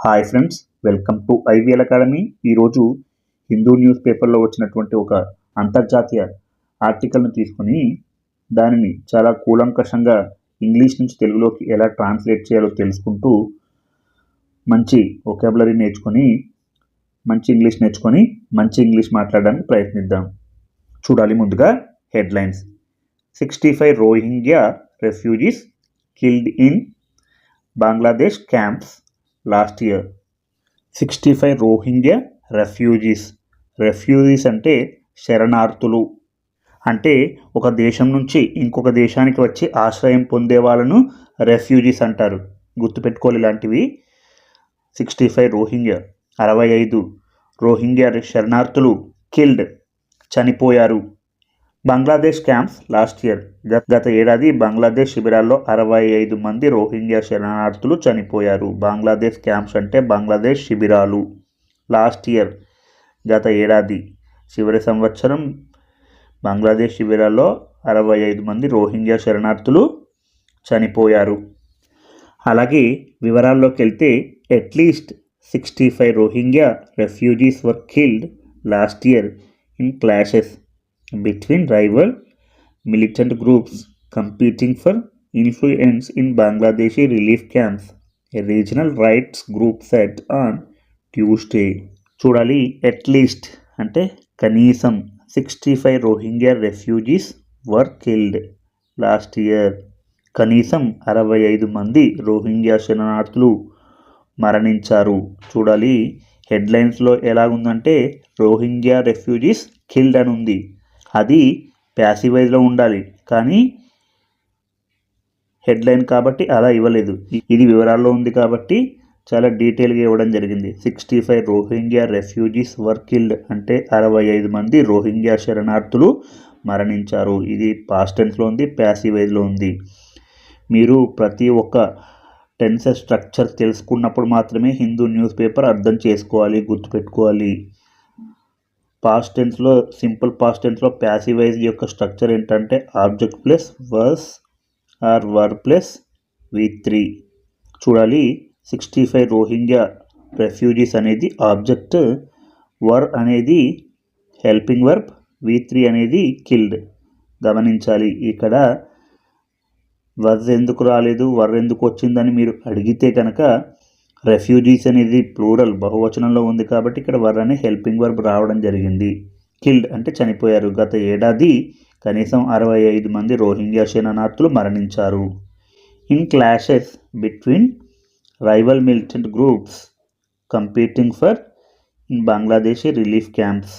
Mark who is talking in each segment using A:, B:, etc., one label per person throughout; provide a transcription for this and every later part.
A: Hi friends welcome to IVL academy ఈరోజు Hindu news పేపర్లో వచ్చినటువంటి ఒక అంతర్జాతీయ ఆర్టికల్ను తీసుకొని దానిని చాలా కూలంకషంగా ఇంగ్లీష్ నుంచి తెలుగులోకి ఎలా ట్రాన్స్లేట్ చేయాలో తెలుసుకుంటూ మంచి ఒకాబులరీ నేర్చుకొని మంచి ఇంగ్లీష్ నేర్చుకొని మంచి ఇంగ్లీష్ మాట్లాడడానికి ప్రయత్నిద్దాం. చూడాలి ముందుగా headlines. Sixty five Rohingya refugees killed in Bangladesh camps last year. Sixty five Rohingya refugees. Refugees అంటే శరణార్థులు. అంటే ఒక దేశం నుంచి ఇంకొక దేశానికి వచ్చి ఆశ్రయం పొందే వాళ్ళను రెఫ్యూజీస్ అంటారు. గుర్తుపెట్టుకోవాలి ఇలాంటివి. Sixty five Rohingya. అరవై ఐదు. రోహింగ్యా శరణార్థులు. కిల్డ్. చనిపోయారు. Bangladesh camps last year. గత ఏడాది బంగ్లాదేశ్ శిబిరాల్లో అరవై ఐదు మంది రోహింగ్యా శరణార్థులు చనిపోయారు. బంగ్లాదేశ్ క్యాంప్స్ అంటే బంగ్లాదేశ్ శిబిరాలు లాస్ట్ ఇయర్. గత ఏడాది చివరి సంవత్సరం బంగ్లాదేశ్ శిబిరాల్లో అరవై ఐదు మంది రోహింగ్యా శరణార్థులు చనిపోయారు. అలాగే వివరాల్లోకి వెళ్తే at least sixty five Rohingya refugees were killed last year in clashes. Between rival militant groups competing for influence in Bangladeshi relief camps, a regional rights group said on Tuesday. చూడాలి at least అంటే కనీసం sixty five Rohingya refugees were killed last year కనీసం అరవై ఐదు మంది Rohingya శరణార్థులు మరణించారు చూడాలి హెడ్లైన్స్లో ఎలాగుందంటే రోహింగ్యా రెఫ్యూజీస్ కిల్డ్ అని ఉంది అది ప్యాసివైజ్లో ఉండాలి. కానీ హెడ్లైన్ కాబట్టి అలా ఇవ్వలేదు. ఇది వివరాల్లో ఉంది కాబట్టి చాలా డీటెయిల్గా ఇవ్వడం జరిగింది. Sixty five Rohingya refugees were killed అంటే అరవై ఐదు మంది రోహింగ్యా శరణార్థులు మరణించారు. ఇది పాస్ట్ టెన్స్లో ఉంది ప్యాసివైజ్లో ఉంది. మీరు ప్రతి ఒక్క టెన్స్ స్ట్రక్చర్ తెలుసుకున్నప్పుడు మాత్రమే హిందూ న్యూస్ పేపర్ అర్థం చేసుకోవాలి గుర్తుపెట్టుకోవాలి. పాస్ట్ టెన్స్లో సింపుల్ పాస్ట్ టెన్స్లో ప్యాసివైజ్ యొక్క స్ట్రక్చర్ ఏంటంటే object plus was or were plus V three చూడాలి సిక్స్టీ ఫైవ్ రోహింగ్యా రెఫ్యూజీస్ అనేది ఆబ్జెక్ట్ వర్ అనేది హెల్పింగ్ వర్బ్ వి త్రీ అనేది కిల్డ్ గమనించాలి ఇక్కడ వర్ ఎందుకు రాలేదు వర్ ఎందుకు వచ్చిందని మీరు అడిగితే కనుక రెఫ్యూజీస్ అనేది ప్లూరల్ బహువచనంలో ఉంది కాబట్టి ఇక్కడ వర్ అనే హెల్పింగ్ వర్బ్ రావడం జరిగింది. కిల్డ్ అంటే చనిపోయారు. గత ఏడాది కనీసం అరవై ఐదు మంది రోహింగ్యా శరణార్థులు మరణించారు. In clashes between rival militant groups competing for in Bangladeshi relief camps.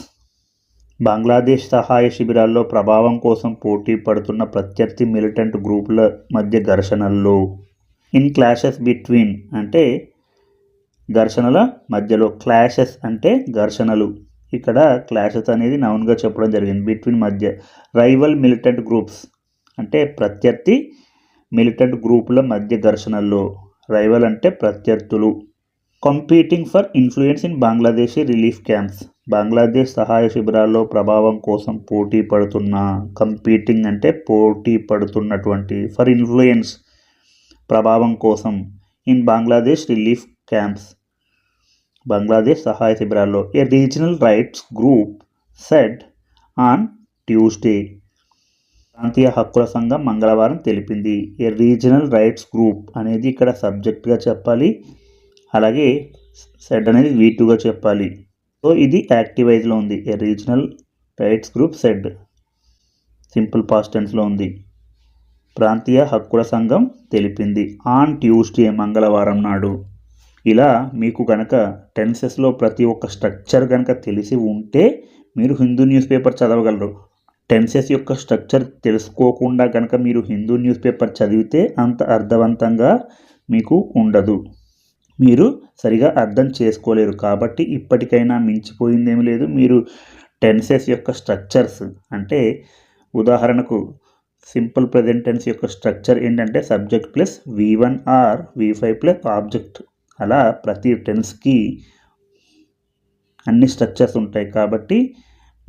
A: Bangladesh సహాయ శిబిరాల్లో ప్రభావం కోసం పోటీ పడుతున్న ప్రత్యర్థి మిలిటెంట్ గ్రూపుల మధ్య ఘర్షణల్లో. ఇన్ క్లాషెస్ బిట్వీన్ అంటే ఘర్షణల మధ్యలో క్లాషెస్ అంటే ఘర్షణలు. ఇక్కడ క్లాషెస్ అనేది నౌన్గా చెప్పడం జరిగింది. బిట్వీన్ మధ్య రైవల్ మిలిటెంట్ గ్రూప్స్ అంటే ప్రత్యర్థి మిలిటెంట్ గ్రూపుల మధ్య ఘర్షణల్లో. రైవల్ అంటే ప్రత్యర్థులు. Competing for influence in Bangladeshi relief camps Bangladesh సహాయ శిబిరాల్లో ప్రభావం కోసం పోటీ పడుతున్న కంపీటింగ్ అంటే పోటీ పడుతున్నటువంటి ఫర్ ఇన్ఫ్లుయెన్స్ ప్రభావం కోసం in Bangladesh relief camps Bangladesh సహాయ శిబిరాల్లో a regional rights group said on Tuesday ప్రాంతీయ హక్కుల సంఘం మంగళవారం తెలిపింది ఏ రీజనల్ రైట్స్ గ్రూప్ అనేది ఇక్కడ సబ్జెక్ట్గా చెప్పాలి అలాగే సెడ్ అనేది వీటుగా చెప్పాలి సో ఇది యాక్టివైజ్లో ఉంది a regional rights group said simple పాస్టెన్స్లో ఉంది ప్రాంతీయ హక్కుల సంఘం తెలిపింది ఆన్ ట్యూస్డే మంగళవారం నాడు ఇలా మీకు కనుక టెన్సెస్లో ప్రతి ఒక్క స్ట్రక్చర్ కనుక తెలిసి ఉంటే మీరు హిందూ న్యూస్ పేపర్ చదవగలరు. టెన్సెస్ యొక్క స్ట్రక్చర్ తెలుసుకోకుండా కనుక మీరు హిందూ న్యూస్ పేపర్ చదివితే అంత అర్థవంతంగా మీకు ఉండదు. మీరు సరిగా అర్థం చేసుకోలేరు కాబట్టి ఇప్పటికైనా మించిపోయిందేమీ లేదు. మీరు టెన్సెస్ యొక్క స్ట్రక్చర్స్ అంటే ఉదాహరణకు సింపుల్ ప్రజెంట్ టెన్స్ యొక్క స్ట్రక్చర్ ఏంటంటే subject plus V one or V five plus object అలా ప్రతి టెన్స్కి అన్ని స్ట్రక్చర్స్ ఉంటాయి కాబట్టి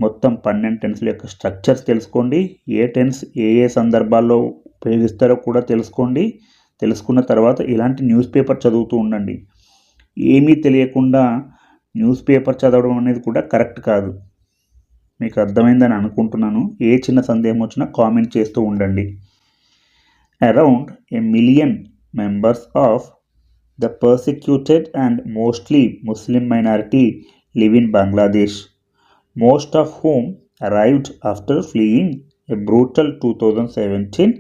A: మొత్తం పన్నెండు టెన్స్ల యొక్క స్ట్రక్చర్స్ తెలుసుకోండి. ఏ టెన్స్ ఏ ఏ సందర్భాల్లో ఉపయోగిస్తారో కూడా తెలుసుకోండి. తెలుసుకున్న తర్వాత ఇలాంటి న్యూస్ పేపర్ చదువుతూ ఉండండి. ఏమీ తెలియకుండా న్యూస్ పేపర్ చదవడం అనేది కూడా కరెక్ట్ కాదు. మీకు అర్థమైందని అనుకుంటున్నాను. ఏ చిన్న సందేహం వచ్చినా కామెంట్ చేస్తూ ఉండండి. Around a million members of the persecuted and mostly Muslim minority live in Bangladesh most of whom arrived after fleeing a brutal two thousand seventeen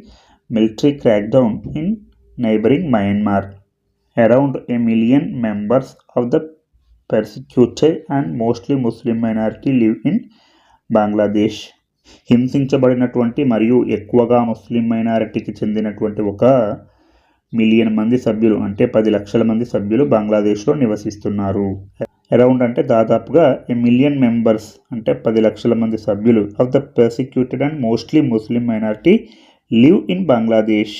A: military crackdown in neighboring Myanmar. Around a million members of the persecuted and mostly Muslim minority live in Bangladesh హింసించబడినటువంటి మరియు ఎక్కువగా ముస్లిం మైనారిటీకి చెందినటువంటి ఒక million మంది సభ్యులు అంటే పది లక్షల మంది సభ్యులు బంగ్లాదేశ్లో నివసిస్తున్నారు. అరౌండ్ అంటే దాదాపుగా ఏ మిలియన్ మెంబర్స్ అంటే పది లక్షల మంది సభ్యులు of the persecuted and mostly Muslim minority live in Bangladesh.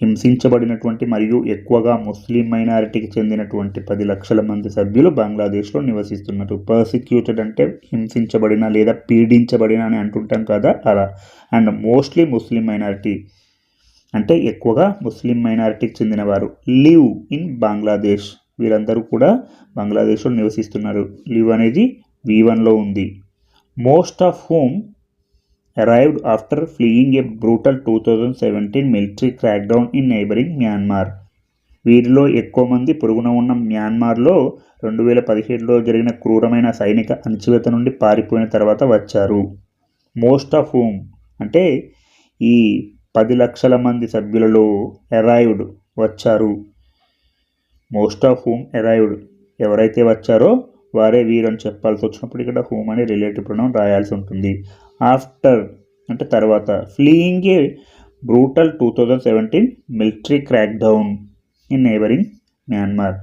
A: హింసించబడినటువంటి మరియు ఎక్కువగా ముస్లిం మైనారిటీకి చెందినటువంటి పది లక్షల మంది సభ్యులు బంగ్లాదేశ్లో నివసిస్తున్నారు. పర్సిక్యూటెడ్ అంటే హింసించబడిన లేదా పీడించబడిన అని అంటుంటాం కదా అలా. అండ్ మోస్ట్లీ ముస్లిం మైనారిటీ అంటే ఎక్కువగా ముస్లిం మైనారిటీకి చెందినవారు. Live in Bangladesh. వీరందరూ కూడా బంగ్లాదేశ్లో నివసిస్తున్నారు. లివ్ అనేది వి వన్లో ఉంది. Most of whom arrived after fleeing a brutal two thousand seventeen military crackdown in neighbouring Myanmar. వీరిలో ఎక్కువ మంది పొరుగున ఉన్న మ్యాన్మార్లో రెండు వేల పదిహేడులో జరిగిన క్రూరమైన సైనిక అణచివేత నుండి పారిపోయిన తర్వాత వచ్చారు. మోస్ట్ ఆఫ్ హోమ్ అంటే ఈ పది లక్షల మంది సభ్యులలో ఎరాయిడ్ వచ్చారు. Most of whom arrived. ఎవరైతే వచ్చారో వారే వీరని చెప్పాల్సి వచ్చినప్పుడు ఇక్కడ హోమ్ అని రిలేటివ్ ప్రణం రాయాల్సి ఉంటుంది. ఆఫ్టర్ అంటే తర్వాత fleeing a brutal two thousand seventeen military crackdown in neighbouring Myanmar.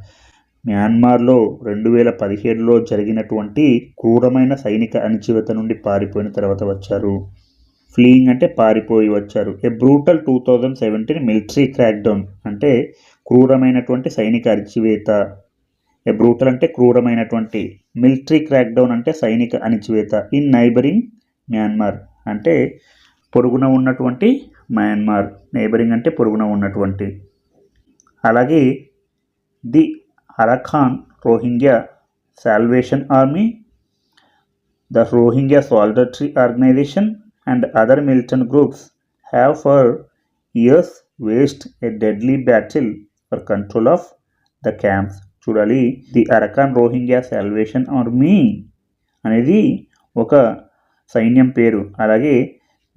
A: మ్యాన్మార్లో రెండు వేల పదిహేడులో జరిగినటువంటి క్రూరమైన సైనిక అణచివేత నుండి పారిపోయిన తర్వాత వచ్చారు. ఫ్లీయింగ్ అంటే పారిపోయి వచ్చారు. A brutal two thousand seventeen military crackdown అంటే క్రూరమైనటువంటి సైనిక అణచివేత. ఏ బ్రూటల్ అంటే క్రూరమైనటువంటి. మిలిటరీ క్రాక్డౌన్ అంటే సైనిక అణచివేత. ఇన్ నైబరింగ్ మ్యాన్మార్ అంటే పొరుగున ఉన్నటువంటి మయన్మార్ నైబరింగ్ అంటే పొరుగున ఉన్నటువంటి. అలాగే the Arakan Rohingya Salvation Army the Rohingya Solidarity Organisation and other militant groups have for years waged a deadly battle for control of the camps చూడాలి the Arakan Rohingya Salvation Army అనేది ఒక సైన్యం పేరు. అలాగే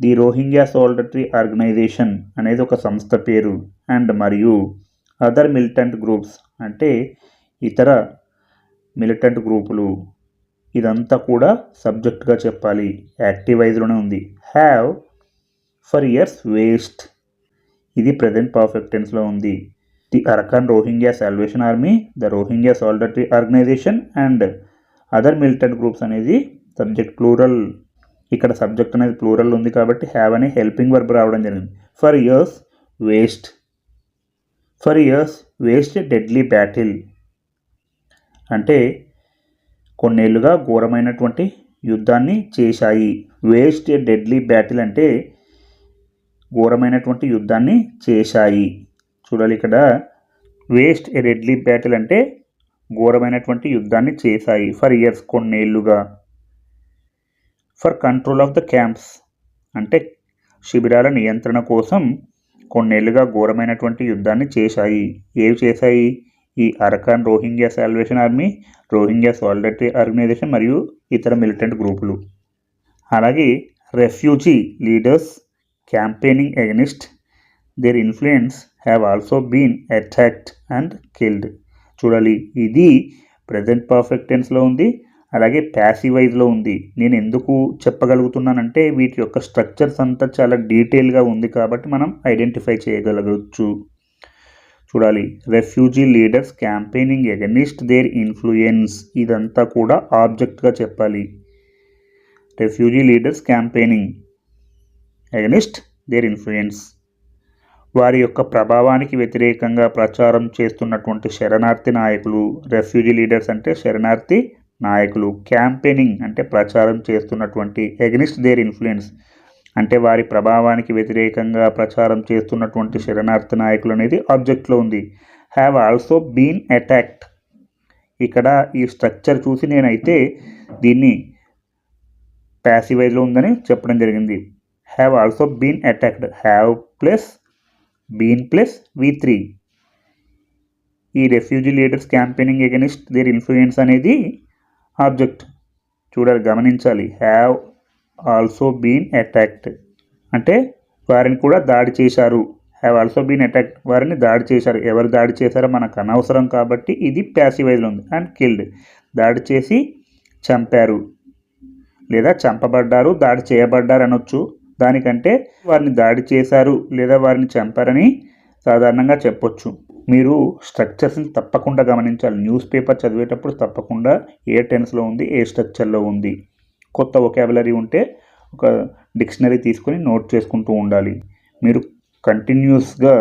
A: ది రోహింగ్యా సోల్డటరీ ఆర్గనైజేషన్ అనేది ఒక సంస్థ పేరు. అండ్ మరియు అదర్ మిలిటెంట్ గ్రూప్స్ అంటే ఇతర మిలిటెంట్ గ్రూపులు. ఇదంతా కూడా సబ్జెక్ట్గా చెప్పాలి. యాక్టివైజ్లోనే ఉంది. Have for years waged. ఇది ప్రజెంట్ పర్ఫెక్ట్ టెన్స్లో ఉంది. The Arakan Rohingya Salvation Army the Rohingya Solidarity Organisation and other militant groups అనేది సబ్జెక్ట్ ప్లూరల్. ఇక్కడ సబ్జెక్ట్ అనేది ప్లూరల్ ఉంది కాబట్టి హ్యావ్ అనే హెల్పింగ్ వర్బ్ రావడం జరిగింది. For years waged. For years waged deadly battle. అంటే కొన్నేళ్ళుగా ఘోరమైనటువంటి యుద్ధాన్ని చేశాయి. వేస్ట్ డెడ్లీ బ్యాటిల్ అంటే ఘోరమైనటువంటి యుద్ధాన్ని చేశాయి. చూడాలి ఇక్కడ. వేస్ట్ ఏ డెడ్లీ బ్యాటిల్ అంటే ఘోరమైనటువంటి యుద్ధాన్ని చేశాయి. For years కొన్నేళ్ళుగా. For control of the camps అంటే శిబిరాల నియంత్రణ కోసం కొన్నేళ్ళుగా ఘోరమైనటువంటి యుద్ధాన్ని చేశాయి. ఏవి చేశాయి? ఈ Arakan Rohingya Salvation Army Rohingya Solidarity Organisation మరియు ఇతర మిలిటెంట్ గ్రూపులు అలాగే refugee leaders campaigning against their influence have also been attacked and killed చూడాలి ఇది ప్రజెంట్ పర్ఫెక్ట్ టెన్స్లో ఉంది అలాగే ప్యాసివైజ్లో ఉంది. నేను ఎందుకు చెప్పగలుగుతున్నానంటే వీటి యొక్క స్ట్రక్చర్స్ అంతా చాలా డీటెయిల్గా ఉంది కాబట్టి మనం ఐడెంటిఫై చేయగలగచ్చు. చూడాలి. Refugee leaders campaigning against their influence ఇదంతా కూడా ఆబ్జెక్ట్గా చెప్పాలి. Refugee leaders campaigning against their influence వారి యొక్క ప్రభావానికి వ్యతిరేకంగా ప్రచారం చేస్తున్నటువంటి శరణార్థి నాయకులు. రెఫ్యూజీ లీడర్స్ అంటే శరణార్థి నాయకులు. క్యాంపెయినింగ్ అంటే ప్రచారం చేస్తున్నటువంటి ఎగనిస్ట్ దేర్ ఇన్ఫ్లుయెన్స్ అంటే వారి ప్రభావానికి వ్యతిరేకంగా ప్రచారం చేస్తున్నటువంటి శరణార్థి నాయకులు అనేది ఆబ్జెక్ట్లో ఉంది. Have also been attacked. ఇక్కడ ఈ స్ట్రక్చర్ చూసి నేనైతే దీన్ని ప్యాసివైజ్లో ఉందని చెప్పడం జరిగింది. Have also been attacked. Have plus been plus V three. ఈ refugee leaders campaigning against their influence అనేది ఆబ్జెక్ట్. చూడాలి గమనించాలి. హ్యావ్ ఆల్సో బీన్ అటాక్ట్ అంటే వారిని కూడా దాడి చేశారు. హ్యావ్ ఆల్సో బీన్ అటాక్ వారిని దాడి చేశారు. ఎవరు దాడి చేశారో మనకు అనవసరం కాబట్టి ఇది ప్యాసివైజ్లో ఉంది అండ్ కిల్డ్ దాడి చేసి చంపారు. లేదా చంపబడ్డారు దాడి చేయబడ్డారు అనొచ్చు. దానికంటే వారిని దాడి చేశారు లేదా వారిని చంపారని సాధారణంగా చెప్పొచ్చు. మీరు స్ట్రక్చర్స్ని తప్పకుండా గమనించాలి. న్యూస్ పేపర్ చదివేటప్పుడు తప్పకుండా ఏ టెన్స్లో ఉంది ఏ స్ట్రక్చర్లో ఉంది. కొత్త ఒకాబులరీ ఉంటే ఒక డిక్షనరీ తీసుకొని నోట్ చేసుకుంటూ ఉండాలి. మీరు కంటిన్యూస్గా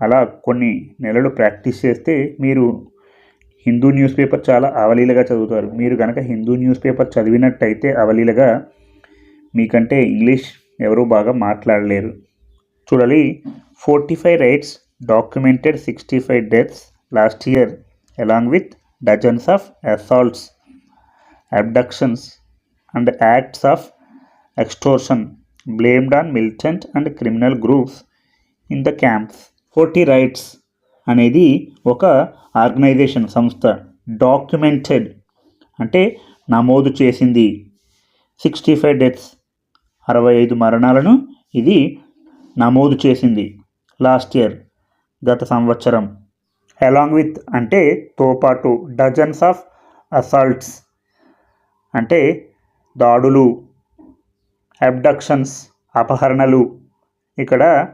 A: అలా కొన్ని నెలలు ప్రాక్టీస్ చేస్తే మీరు హిందూ న్యూస్ పేపర్ చాలా అవలీలగా చదువుతారు. మీరు కనుక హిందూ న్యూస్ పేపర్ చదివినట్టయితే అవలీలగా మీకంటే ఇంగ్లీష్ ఎవరూ బాగా మాట్లాడలేరు. చూడాలి Fortify Rights documented sixty five deaths last year along with dozens of assaults abductions and acts of extortion blamed on militant and criminal groups in the camps. Fortify Rights అనేది ఒక organisation సంస్థ documented అంటే నమోదు చేసింది. Sixty five deaths అరవై ఐదు మరణాలను ఇది నమోదు చేసింది లాస్ట్ ఇయర్ గత సంవత్సరం. అలాంగ్ విత్ అంటే తో పాటు డజన్స్ ఆఫ్ అసాల్ట్స్ అంటే దాడులు అబ్డక్షన్స్ అపహరణలు. ఇక్కడ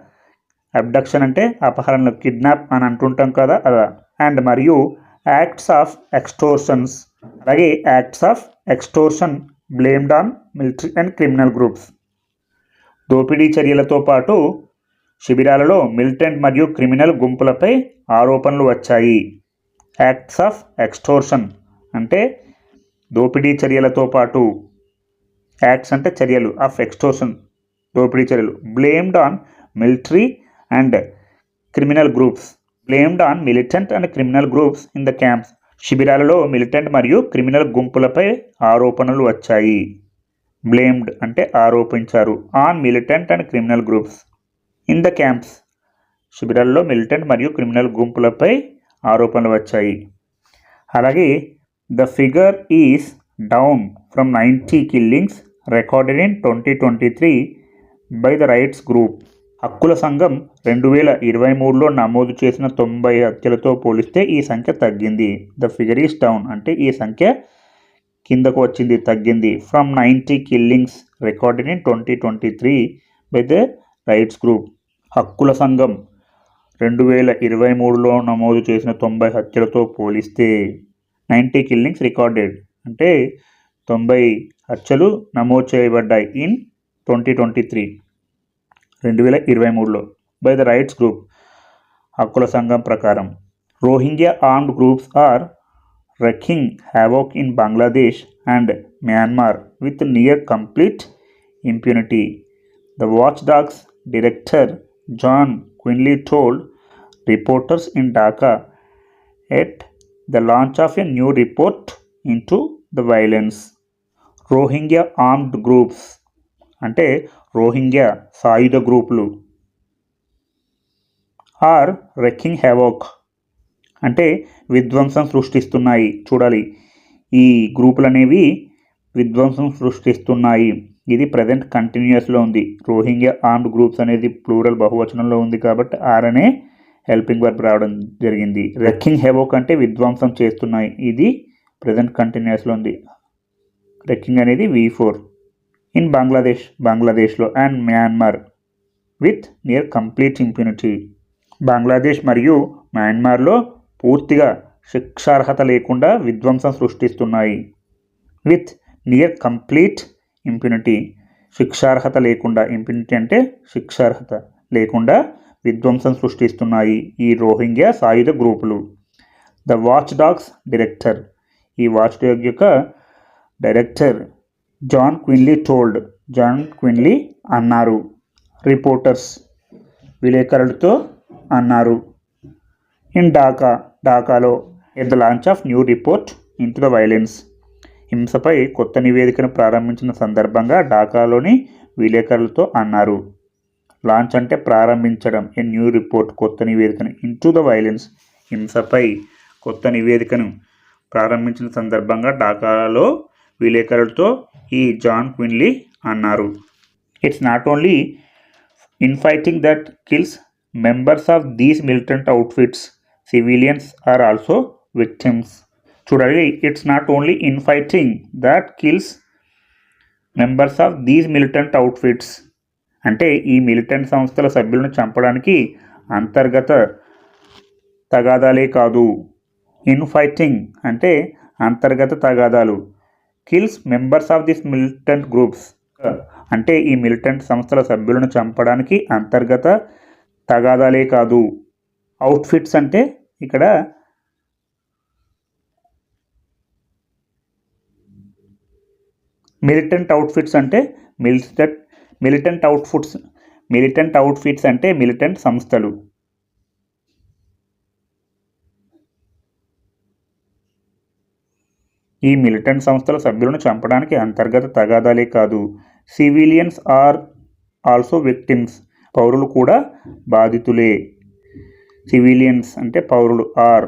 A: అబ్డక్షన్ అంటే అపహరణలు కిడ్నాప్ అని అంటుంటాం కదా అలా. అండ్ మరియు యాక్ట్స్ ఆఫ్ ఎక్స్టోర్షన్స్. అలాగే acts of extortion blamed on military and criminal groups. దోపిడీ చర్యలతో పాటు శిబిరాలలో మిలిటెంట్ మరియు క్రిమినల్ గుంపులపై ఆరోపణలు వచ్చాయి. యాక్ట్స్ ఆఫ్ ఎక్స్టోర్షన్ అంటే దోపిడీ చర్యలతో పాటు యాక్ట్స్ అంటే చర్యలు ఆఫ్ ఎక్స్టోషన్ దోపిడీ చర్యలు. Blamed on military and criminal groups blamed on militant and criminal groups in the camps శిబిరాలలో militant మరియు క్రిమినల్ గుంపులపై ఆరోపణలు వచ్చాయి. బ్లేమ్డ్ అంటే ఆరోపించారు. On militant and criminal groups in the camps శిబిరాల్లో militant మరియు క్రిమినల్ గుంపులపై ఆరోపణలు వచ్చాయి. అలాగే the figure is down from ninety killings recorded in twenty twenty three by the rights group హక్కుల సంఘం రెండు వేల ఇరవై మూడులో నమోదు చేసిన తొంభై హత్యలతో పోలిస్తే ఈ సంఖ్య తగ్గింది. ద ఫిగర్ ఈస్ డౌన్ అంటే ఈ సంఖ్య కిందకు వచ్చింది తగ్గింది. From ninety killings recorded in twenty twenty three by the rights group హక్కుల సంఘం రెండు వేల ఇరవై మూడులో నమోదు చేసిన తొంభై హత్యలతో పోలిస్తే నైంటీ కిల్లింగ్స్ రికార్డెడ్ అంటే తొంభై హత్యలు నమోదు చేయబడ్డాయి ఇన్ ట్వంటీ ట్వంటీ త్రీ. రెండు వేల ఇరవై మూడులో. By the rights group. హక్కుల సంఘం ప్రకారం. Rohingya armed groups are wreaking havoc in Bangladesh and Myanmar with near complete impunity the watchdog's director John Quinley told reporters in Dhaka at the launch of a new report into the violence Rohingya armed groups అంటే Rohingya సాయుధ గ్రూపులు. Are రెక్కింగ్ హెవోక్ అంటే విధ్వంసం సృష్టిస్తున్నాయి. చూడాలి. ఈ గ్రూపులు అనేవి విధ్వంసం సృష్టిస్తున్నాయి. ఇది ప్రజెంట్ కంటిన్యూస్లో ఉంది. రోహింగ్యా ఆర్మ్డ్ గ్రూప్స్ అనేది ప్లూరల్ బహువచనంలో ఉంది కాబట్టి ఆర్ అనే హెల్పింగ్ వర్బ్ రావడం జరిగింది. రెక్కింగ్ హెవోక్ అంటే విధ్వంసం చేస్తున్నాయి. ఇది ప్రజెంట్ కంటిన్యూస్లో ఉంది. ట్రెక్కింగ్ అనేది వి ఫోర్ ఇన్ బంగ్లాదేశ్ బంగ్లాదేశ్లో and Myanmar with near complete impunity Bangladesh మరియు మయన్మార్లో పూర్తిగా శిక్షార్హత లేకుండా విధ్వంసం సృష్టిస్తున్నాయి. విత్ నియర్ కంప్లీట్ ఇంప్యూనిటీ శిక్షార్హత లేకుండా ఇంప్యూనిటీ అంటే శిక్షార్హత లేకుండా విధ్వంసం సృష్టిస్తున్నాయి ఈ రోహింగ్యా సాయుధ గ్రూపులు. ద వాచ్ డాగ్స్ డైరెక్టర్ ఈ వాచ్ డాగ్ యొక్క director John Quinley told John Quinley అన్నారు. రిపోర్టర్స్ విలేకరులతో అన్నారు. In Dhaka ఢాకాలో at the launch of new report into the violence. హింసపై కొత్త నివేదికను ప్రారంభించిన సందర్భంగా ఢాకాలోని విలేకరులతో అన్నారు. లాంచ్ అంటే ప్రారంభించడం. ఏ న్యూ రిపోర్ట్ కొత్త నివేదికను ఇన్ టు ద వైలెన్స్. హింసపై కొత్త నివేదికను ప్రారంభించిన సందర్భంగా ఢాకాలో విలేకరులతో ఈ జాన్ క్విన్లీ అన్నారు. It's not only infighting that kills members of these militant outfits civilians are also victims చూడాలి it's not only infighting that kills members of these militant outfits అంటే ఈ మిలిటెంట్ సంస్థల సభ్యులను చంపడానికి అంతర్గత తగాదాలే కాదు. ఇన్ ఫైటింగ్ అంటే అంతర్గత తగాదాలు. Kills members of this militant groups. అంటే ఈ మిలిటెంట్ సంస్థల సభ్యులను చంపడానికి అంతర్గత తగాదాలే కాదు. అవుట్ఫిట్స్ అంటే ఇక్కడ మిలిటెంట్ అవుట్ఫిట్స్ అంటే militant militant outfits militant outfits అంటే మిలిటెంట్ సంస్థలు. ఈ మిలిటెంట్ సంస్థల సభ్యులను చంపడానికి అంతర్గత తగాదాలే కాదు సివిలియన్స్ ఆర్ ఆల్సో విక్టిమ్స్ పౌరులు కూడా బాధితులే. సివిలియన్స్ అంటే పౌరులు ఆర్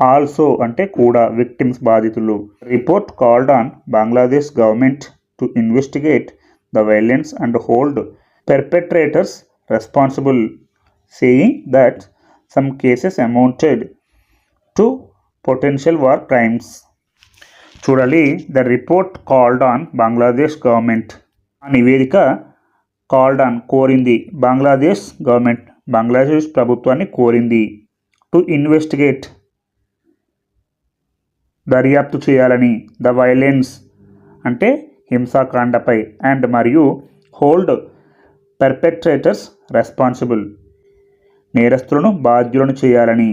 A: ఆల్సో అంటే కూడా విక్టిమ్స్ బాధితులు. Report called on Bangladesh government to investigate the violence and hold perpetrators responsible saying that some cases amounted to potential war crimes చూడాలి the report called on Bangladesh government ఆ నివేదిక called on కోరింది. Bangladesh government Bangladesh ప్రభుత్వాన్ని కోరింది. To investigate దర్యాప్తు చేయాలని the violence అంటే హింసాకాండపై అండ్ మరియు హోల్డ్ పెర్పెట్రేటర్స్ రెస్పాన్సిబుల్ నేరస్తులను బాధ్యులను చేయాలని.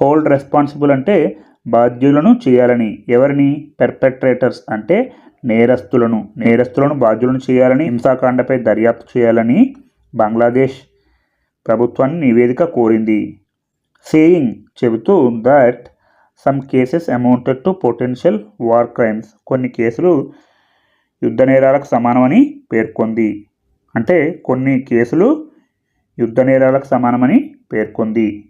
A: హోల్డ్ రెస్పాన్సిబుల్ అంటే బాధ్యులను చేయాలని. ఎవరిని? పెర్పెట్రేటర్స్ అంటే నేరస్తులను. నేరస్తులను బాధ్యులను చేయాలని హింసాకాండపై దర్యాప్తు చేయాలని బంగ్లాదేశ్ ప్రభుత్వాన్ని నివేదిక కోరింది. సేయింగ్ చెబుతూ that some cases amounted to potential war crimes. కొన్ని కేసులు యుద్ధ నేరాలకు సమానమని పేర్కొంది. అంటే కొన్ని కేసులు యుద్ధ నేరాలకు సమానమని పేర్కొంది.